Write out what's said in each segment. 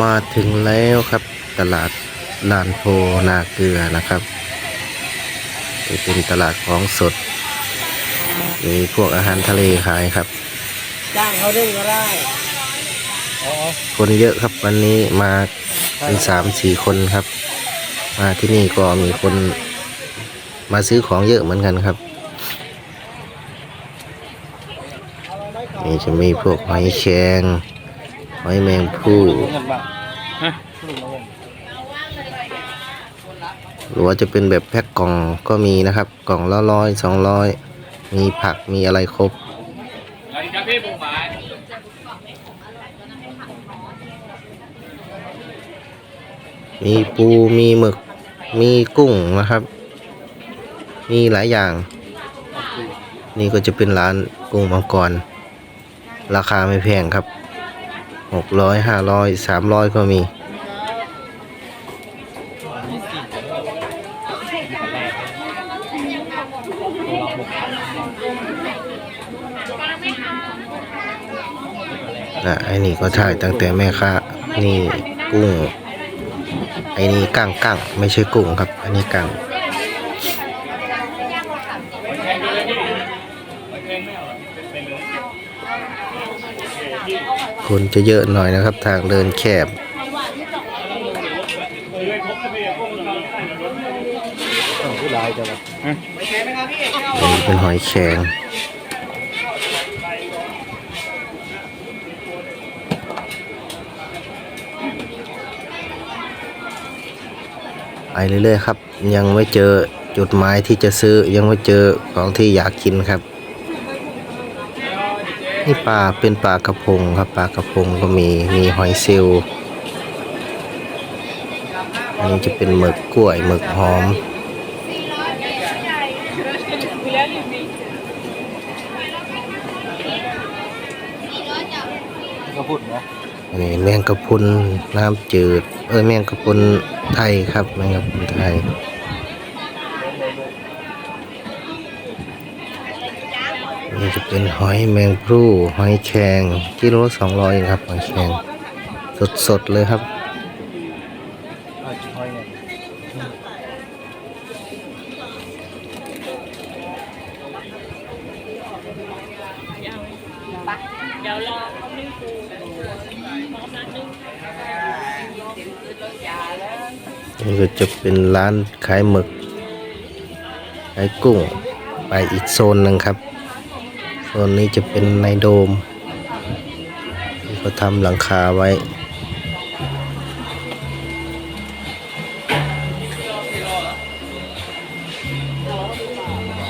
มาถึงแล้วครับ ตลาดลานโพนาเกลือนะครับนี่เป็นตลาดของสด มีพวกอาหารทะเลขายครับจ้างเขาเล่นก็ได้คนเยอะครับวันนี้มาเป็นสามสี่คนครับ มาที่นี่ก็มีคนมาซื้อของเยอะเหมือนกันครับนี่จะมีพวกหอยแครง หอยแมงผู้หรือว่าจะเป็นแบบแพ็คกล่องก็มีนะครับ กล่องละร้อยสองร้อยมีผักมีอะไรครบมีปูมีหมึก มีกุ้งนะครับ มีหลายอย่าง นี่ก็จะเป็นร้านกุ้งมังกร ราคาไม่แพงครับ หกร้อยห้าร้อยสามร้อยก็มี นะไอ้นี่ก็ถ่ายตั้งแต่แม่ค้านี่กุ้ง ไอ้นี่กั้งกั้งไม่ใช่กุ้งครับ อันนี้กั้ง คนจะเยอะหน่อยนะครับ ทางเดินแคบนี่เป็นหอยแครงไปเรื่อยๆครับ ยังไม่เจอจุดหมายที่จะซื้อยังไม่เจอของที่อยากกินครับ นี่ปลาเป็นปลากระพงครับปลากระพงก็มีมีหอยเซลล์อันนี้จะเป็นหมึกกล้วยหมึกหอมก็พูดนะอันนี้แมงกะพรุนน้ำจืด เอ้ยแมงกะพรุนไทยครับแมงกะพรุนไทย นี่จะเป็นหอยแมงพรูหอยแครงกิโลสองร้อยครับหอยแครงสดๆเลยครับอาจอยเนี่ยนี่ก็จะเป็นร้านขายหมึกขายกุ้งไปอีกโซนหนึ่งครับ โซนนี้จะเป็นในโดมที่เขาทำหลังคาไว้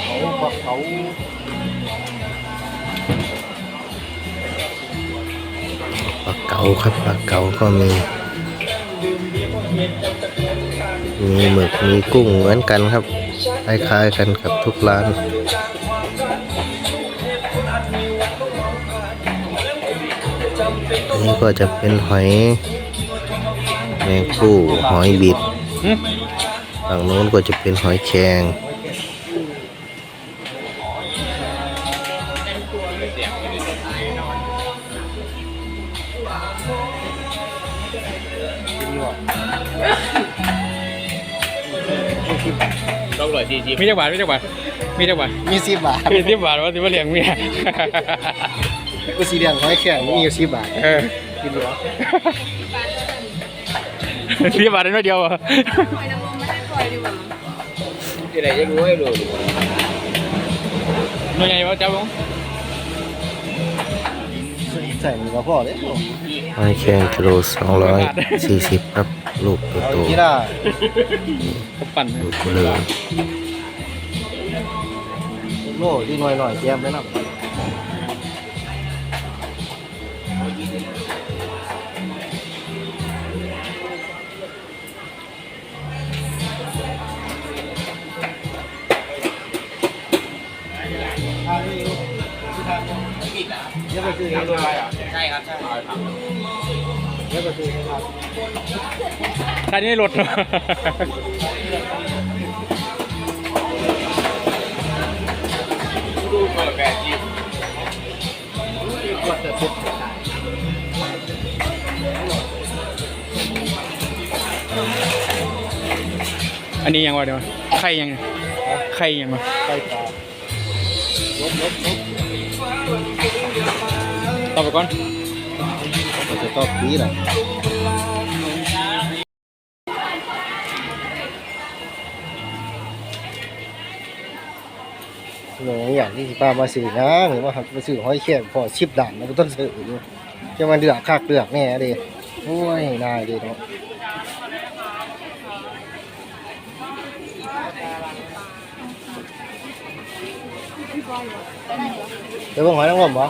เขาปักเขาปลาเก๋าครับปลาเก๋าก็มี มีหมึกมีกุ้งเหมือนกันครับ คล้ายๆกันกับทุกร้าน อันนี้ก็จะเป็นหอยแมงคู่หอยบิดฝั่งโน้นก็จะเป็นหอยแครงต้องร้อยสี่สิบมีจังหวัดมีจังหวัดมีจังหวัดมีสิบบาทมีสิบบาทว่าสิว่าเลี้ยงเมีย กูสีเหลืองเขาให้แข่งมีอยู่สิบบาทเออกินเหลือสิบบาทได้น้อยเดียวอะที่ไหนยังรู้ให้ดูหน่วยใหญ่ว่าจ้าบ้งใส่มือกับพ่อเลยหอยแครงกิโลสองร้อยสี่สิบครับลูกโตที่น่าเขาปั่นๆลูกเลยโล่ที่หน่อยหน่อยแก้มไว้นะ ก็คือใช่ครับใช่ลคือเห็มาคันนี้หลุดดูเปิดแบบนี้กดจดอันนี้ยังวะเดี๋ยวไข่ยังไข่ยังวะไข่ปลาลบลบลบ ต่อไปก่อนมันจะตอบปีนะหนูอย่างที่ป้ามาสื่อนะหรือว่ามาสื่อห้อยแค่พอชิบด่านมันก็ต้องสื่ออยู่จะมาเดือกคากเดือกแน่เดิโอ้ยนายเดิเนาะเดี๋ยวผมหอยนางรม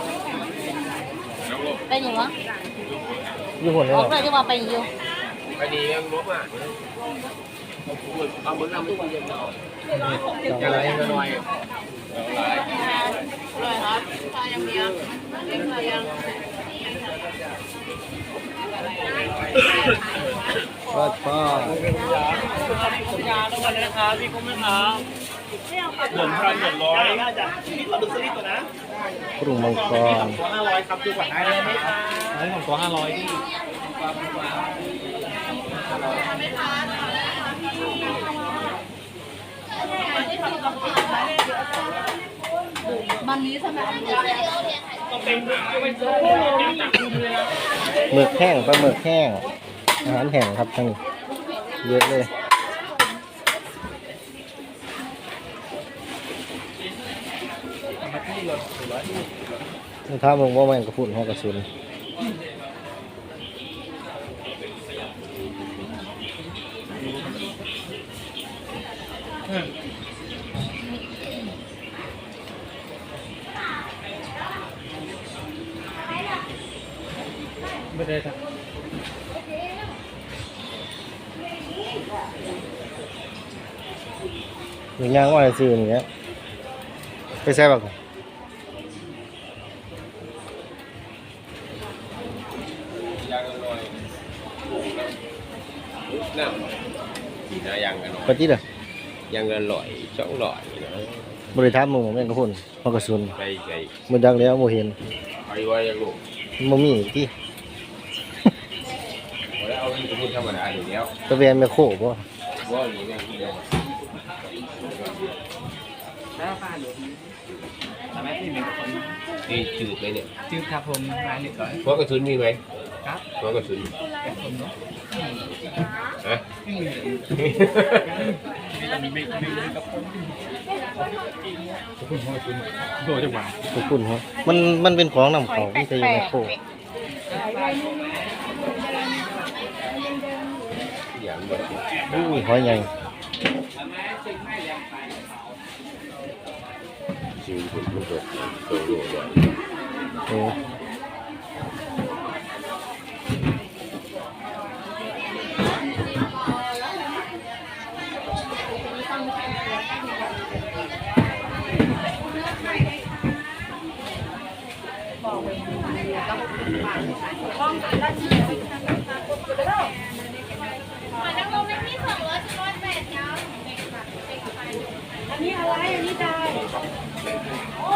เหรอไปไหนวะอยู่หุ่นเลยอเหอรกอเลยจะมาไปอยู่ไปดียังลบอะเอามือเอามือจะอะไรกันหน่อยเลยครับพายังเมียเล็กมายังว่าป้ายาทุกวันนะครับพี่กุ้งนะครับ หนึ่งพันหนึ่งร้อยน่าจะนี่เราดูสลิปก่อนนะปรุงมังกรตัวห้าร้อยครับดูก่อนได้ไหมครับอันนี้ของตัวห้าร้อยที่มันนี้สมัยหมึกแห้งปลาหมึกแห้งอาหารแห้งครับทั้งนี้เยอะเลย ถ้ามึงว่ามันกระพุ่นหัวกระสุนไม่ได้ครับหรือย่างว่าอะไรซื้ออย่างเงี้ยไปแซ่บแบบ กันปฏิเด้อยังกันลอยสองลอยนะบริษัทมึงแม่งกระพุ่นหัวกระสุนไปไปมันดังแล้วโมเห็นไปไว้ยังลูกมันมีที่พอแล้วเอาที่พูดธรรมดาอยู่แล้วตะเวนไม่โคบวะว่าอย่างนี้ที่เดียวทำไมพี่มีคนนี่จืดไหมเนี่ยชื่อครับผมร้านเล็กก่อนหัวกระสุนมีไหมครับหัวกระสุน ฮะโดจังหวะกระพุ่นฮะมันมันเป็นของนำเขาที่จะอยู่ในโคอย่างแบบอุ้ยหอยใหญ่ชีวิตผมมันเกิดตัวโลดเลยโอ้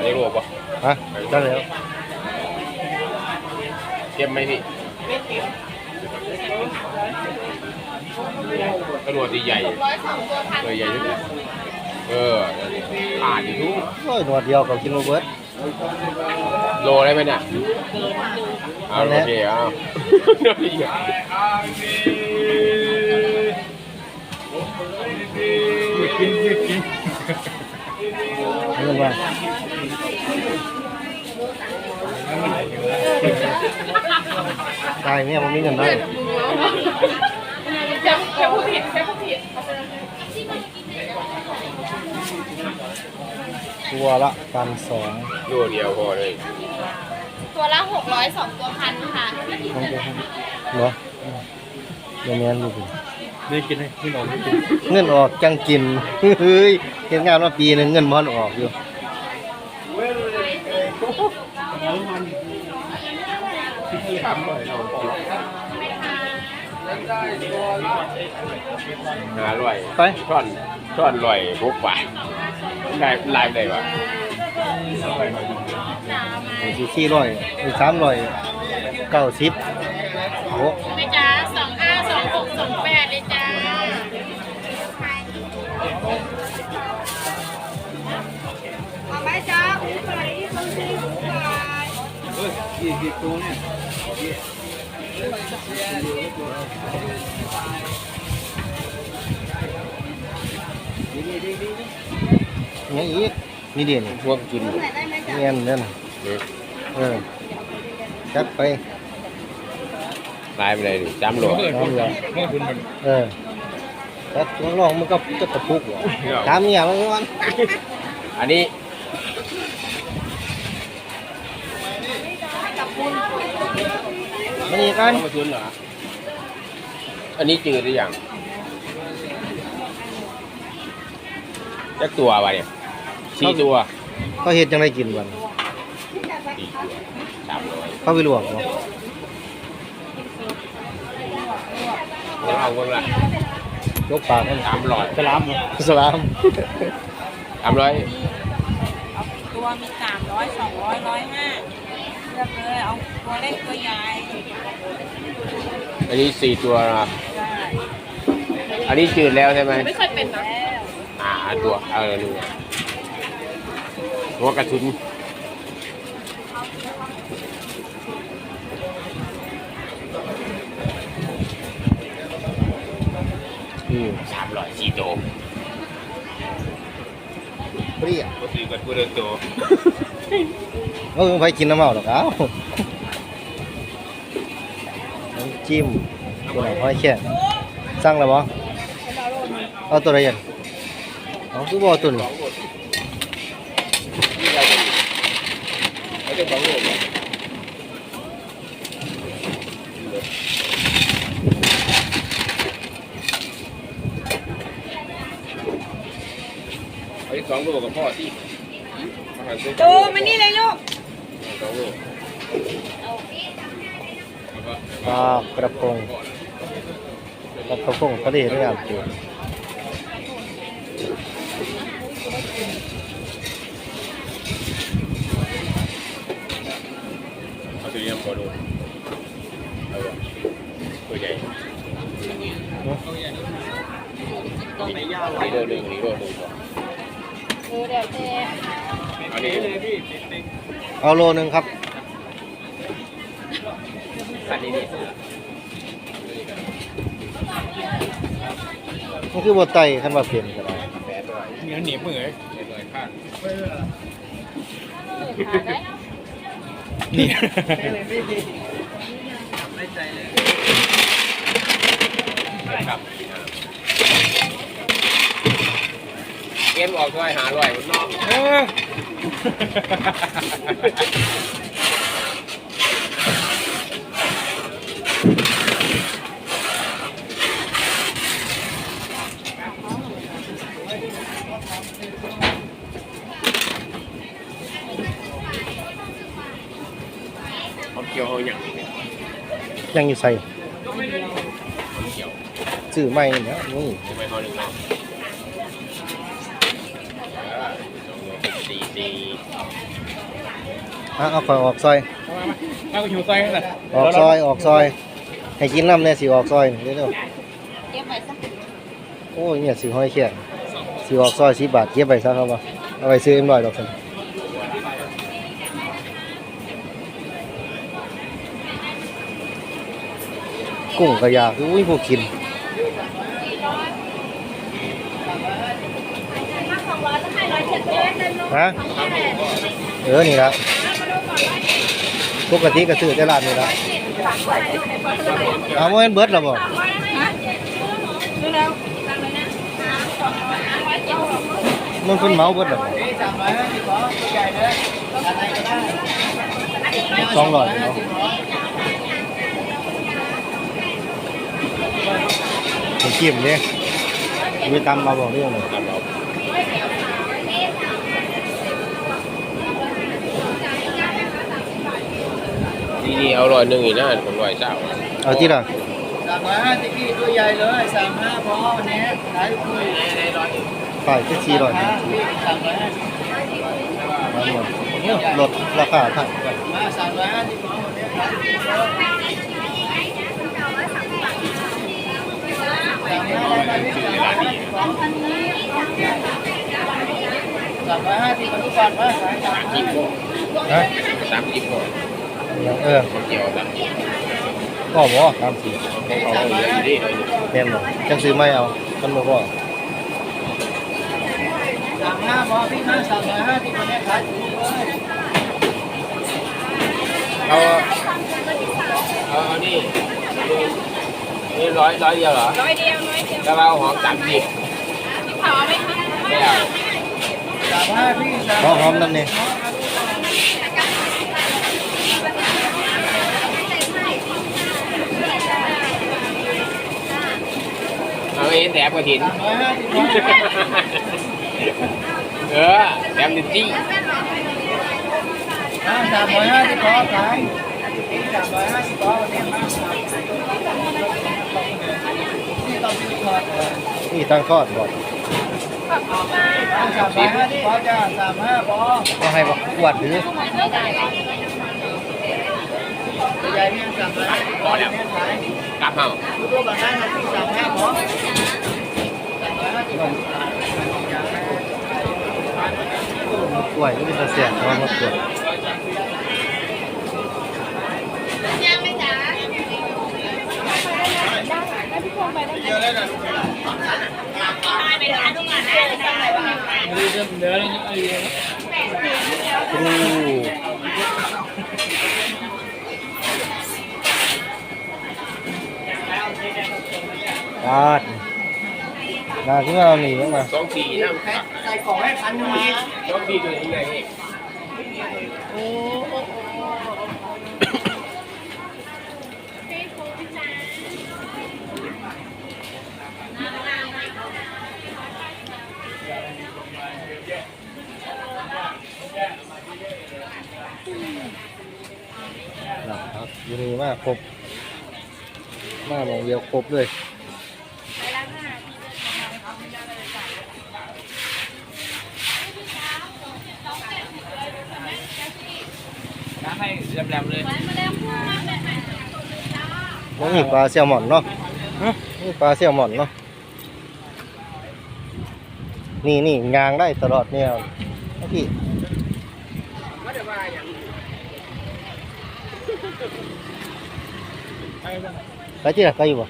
ได้โลปะฮะได้แล้วเก็บไหมพี่กระโดดใหญ่ร้อยสองตัวใหญ่ด้วยกันเออขาดอยู่ทุกโอ้ยหนวดเดียวกับกินโรเบิร์ต โลได้ไหมเนี่ยเอาโอเคเอาโดนอีกเงินว่าตายเนี่ยมันมีเงินได้ จะจะพูดผิดจะพูดผิด ตัวละพันสองโลเดียวพอเลยตัวละหกร้อยสองตัวพันค่ะต้องไปให้เหรอเดี๋ยวแม่นดูสิไม่กินให้พี่น้องไม่กินเงินออกจังกินเฮ้ยเห็นงานมาปีหนึงเงินมันออกอยู่ ห้าร้อยไป ช่อนช่อนร้อยพวกบาทได้ลายได้วะไอ้สี่สี่ร้อยไอ้สามร้อยเก้าสิบโอ้ไม่จ้าสองห้าสองหกสองแปดเลยจ้าเอาไหมจ้าหูไก่บางทีหูไก่ ยี่สิบตัวเนี่ย นี่อีกนี่เดียนี่พวกกินเงี้ยนั่นเออจัดไปลายไปเลยจำหลเมื่อคุณเอออจัดตัวลองมันก็จะตะพุกเหรอตามเนี่ยมันวันอันนี้มันอีกกันอันนี้จืดหรือยัง จักตัววะเนี่ยสี่ตัวเขาเห็ดจังไรกินวันสี่ตัวสามร้อยเขาไปลวกเนาะแล้วเอาคนละยกปากมันสามร้อยสลามเหรอสลามสามร้อยตัวมีสามร้อยสองร้อยร้อยห้าเลือกเลยเอาตัวเล็กตัวใหญ่อันนี้สี่ตัวนะครับอันนี้จืดแล้วใช่ไหมไม่เคยเป็นนะ อ่าตัวเอาเลยหนึ่งหัวกระสุนอืมสามร้อยสี่ตัวเปรี้ยวก็สี่กับตัวเดินตัวเออไปกินน้ำเมาหรอกเอ้าน้ำจิ้มตัวไหนห้อยแค่สั่งแล้วบ่เอาตัวไหนยัน เอาคือบ่เอาตัวนี้ไม่ได้ของโลกเอาที่สองโลกับพ่อที่อาหารซื้อตูมานี่เลยลูกสองโลปลากระพงปลากระพงทะเลด้วยอะจิ๋ วเอาตัวนี้มาดูเอาวะตัวใหญ่นี่เดินหนึ่งนี่เดินหนึ่งเออเดี๋ยวเจ๊อันนี้เลยพี่เอาโลนึงครับอันนี้นี่มันคือบ่ไตคันว่าเปลี่ยนก็ได้แปดร้อยเนื้อหนีบมือแปดร้อยข้าง นี่ครับเกมออกด้วยหาร้อยคนนอก ยังอยู่ใส่เขาเกี่ยวซื้อใหม่เนี่ยนี่ทำไมเขาหนึ่งเนาะสี่สี่อะเอาข่อยออกซอยเอาก็อยู่ใส่นั่นแหละออกซอยออกซอย ให้กินน้ำเนี่ยสิออกซอยเดี๋ยวเก็บไว้สักๆโอ้ยเนี่ยสิห้อยแค่สิออกซอยสิบบาทเก็บไปซะครับว่าเอาไปซื้อเอ็มร้อยดอกสัน กุ้งกระยาคืออุ้ยผู้กินสองร้อยจะให้ร้อยเจ็ดเลยเต็มโลฮะเออ นี่ละปกติก็ซื้อแต่ร้านนี่ละเอาโมเห็นเบิร์ดแล้วบ่ดูแล้วตังเลยนะสองร้อยห้าร้อยเจ็ดสิบมันเพิ่นเหมาเบิดแล้วสองร้อยเนาะไป จิ้มเนี่ยมีตำมาบอกเรื่องเลยนี่นี่เอาร้อยหนึ่งอีกนะผมร้อยเจ้าเอาที่ละสามห้าสิบพี่ตัวใหญ่เลยสามห้าพอวันนี้ขายคุยฝ่ายที่สี่ร้อยพี่สามร้อยห้าสิบลดราคาถ่ายมาสามร้อยห้าสิบพอวันนี้ขายคุยเลยสามห้าได้ไหมพี่ สามร้อยห้าสิบพอสามร้อยห้าสิบมาทุกวันมาขาสามสิบฮะสามสิบโลเออเกี่ยวกันก็บ่ตามสีเขาเอาเลยดิแม่นบ่จังซื้อไม่เอามันบ่พอสามห้าพอพี่ห้าสามร้อยห้าที่คนนี้ขายถูกเลยเอาเอาเอานี่ นี่ร้อยร้อยเดียวเหรอร้อยเดียวร้อยเดียวแล้วเอาหอมสามสิบพี่เผาไหมคะไม่เอาสามห้าพี่สามพอหอมนั่นนี่เอาเอ็นแถมกระถินร้อยห้าสิบร้อยเออแถมดิจี้ห้าสามร้อยห้าสิบพอขายสามร้อยห้าสิบพอวันนี้มา ที่ต้องซื้อทอดนี่ตั้งทอดบ่สามร้อยห้าสิบพอจ้าสามห้าพอก็ให้บ่ขวดถือใหญ่เนี่ยสามร้อยห้าสิบพอแล้วขายกลับเอาตัวแบบนั้นที่สามห้าพอกล้วยนี่เป็นตะเสียนเพราะว่าขวด ไปร้านทุกงานได้เลยค่ะเนื้อนี่ไอ้ ครูปาดนาที่เราหนีออกมา สองสี่นะ ใส่ของให้พันหนึ่ง สองสี่ตัวนี้ไงเอกครับอยู่นี่มากครบมากมองเดียวครบเลยน้ำให้แหลมๆเลยนี่ปลาแซลมอนเนาะนี่ปลาแซลมอนเนาะ นี่นี่ยางได้ตลอดเนี่ยเอาพี่ ไปที่ไหนไปอยู่บ่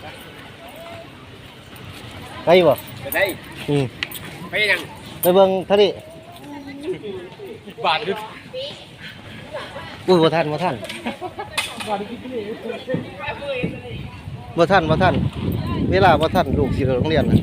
ไปอยู่บ่ไปได้อืมไปยังไปเบิ่งทะเลบาทคืออุ้ยบ่ทันบ่ทันบ่ทันบ่ทัน เวลาบ่ทันลูกสิไปโรงเรียนน่ะ